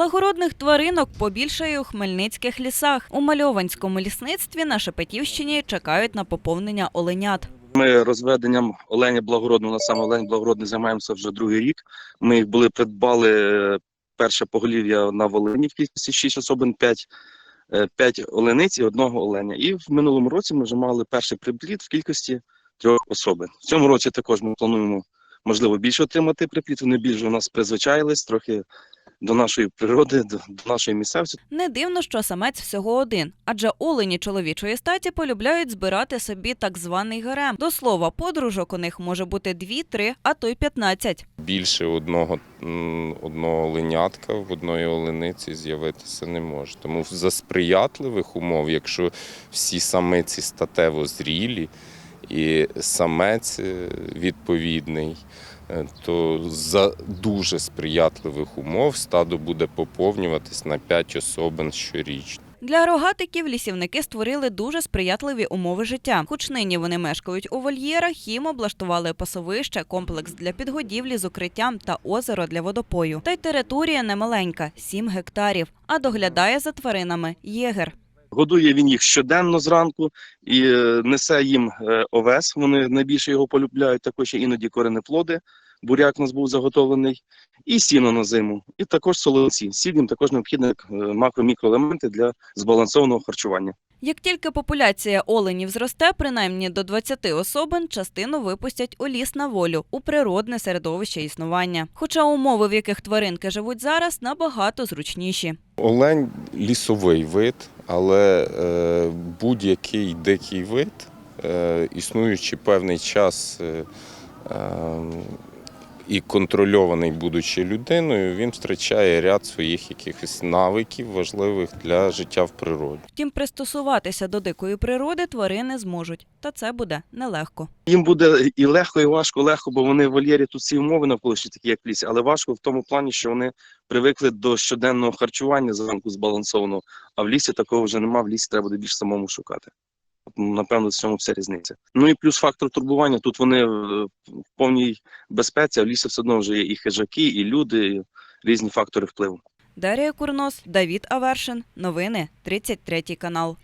Благородних тваринок побільшає у хмельницьких лісах. У мальованському лісництві на Шепетівщині чекають на поповнення оленят. Ми розведенням оленя благородного, на саме олень благородний займаємося вже другий рік. Ми їх були придбали е, перше поголів'я на Волині в кількості 6 особин, 5, 5 олениць і одного оленя. І в минулому році ми вже мали перший припліт в кількості трьох особин. В цьому році також ми плануємо, можливо, більше отримати припліт. Вони більше у нас призвичаїлись трохи до нашої природи, до, до нашої місцевості. Не дивно, що самець всього один, адже олені чоловічої статі полюбляють збирати собі так званий гарем. До слова, подружок у них може бути дві, три, а то й п'ятнадцять. більше одного, одного оленятка в одної олениці з'явитися не може. Тому за сприятливих умов, якщо всі самиці статево зрілі і самець е, відповідний, то за дуже сприятливих умов стадо буде поповнюватись на 5 особин щорічно. Для рогатиків лісівники створили дуже сприятливі умови життя. Хоч нині вони мешкають у вольєрах, їм облаштували пасовище, комплекс для підгодівлі з укриттям та озеро для водопою. Та й територія немаленька 7 гектарів. А доглядає за тваринами єгер. Годує він їх щоденно зранку і е, несе їм е, овес. Вони найбільше його полюбляють. Також іноді коренеплоди. Буряк у нас був заготовлений, і сіно на зиму, і також солонці. Сіль їм також необхідні е, макро-мікроелементи для збалансованого харчування. Як тільки популяція оленів зросте, принаймні до 20 особин, частину випустять у ліс на волю у природне середовище існування. Хоча умови, в яких тваринки живуть зараз, набагато зручніші. Олень лісовий вид, але е, будь-який дикий вид, е, існуючи певний час е, е, і контрольований, будучи людиною, він втрачає ряд своїх якихось навиків, важливих для життя в природі. Втім, пристосуватися до дикої природи тварини зможуть, та це буде нелегко. Їм буде і легко, і важко, легко, бо вони в вольєрі тут всі умови навколишні, такі як в лісі, але важко в тому плані, що вони привикли до щоденного харчування зранку збалансованого, а в лісі такого вже нема, в лісі треба буде більш самому шукати. От, Напевно, в цьому вся різниця. Ну і плюс фактор турбування. Тут вони е, в повній безпеці, а в лісі все одно вже є і хижаки, і люди, і різні фактори впливу. Дарія Курнос, Давід Авершин. Новини 33 канал.